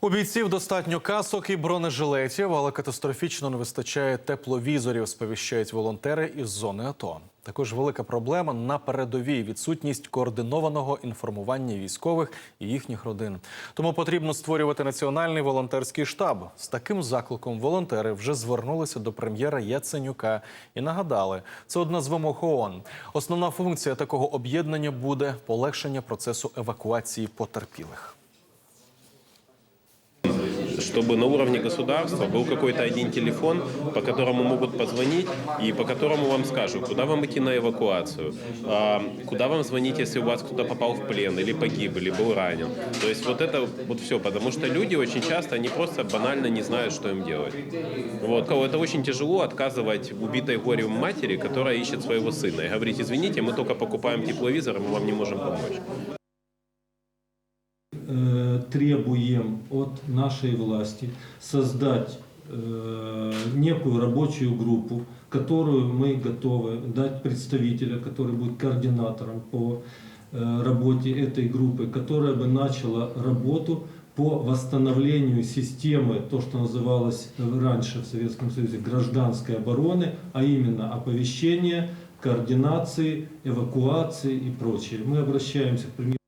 У бійців достатньо касок і бронежилетів, але катастрофічно не вистачає тепловізорів, сповіщають волонтери із зони АТО. Також велика проблема на передовій відсутність координованого інформування військових і їхніх родин. Тому потрібно створювати національний волонтерський штаб. З таким закликом волонтери вже звернулися до прем'єра Яценюка і нагадали, це одна з вимог ООН. Основна функція такого об'єднання буде полегшення процесу евакуації потерпілих. Чтобы на уровне государства был какой-то один телефон, по которому могут позвонить и по которому вам скажут, куда вам идти на эвакуацию, а, куда вам звонить, если у вас кто-то попал в плен или погиб, или был ранен. То есть вот это вот все, потому что люди очень часто, они просто банально не знают, что им делать. Вот. Это очень тяжело отказывать убитой горем матери, которая ищет своего сына, и говорить, извините, мы только покупаем тепловизор, мы вам не можем помочь. Требуем от нашей власти создать э, некую рабочую группу, которую мы готовы дать представителя, который будет координатором по э, работе этой группы, которая бы начала работу по восстановлению системы, то, что называлось раньше в Советском Союзе гражданской обороны, а именно оповещения, координации, эвакуации и прочее. Мы обращаемся к премьеру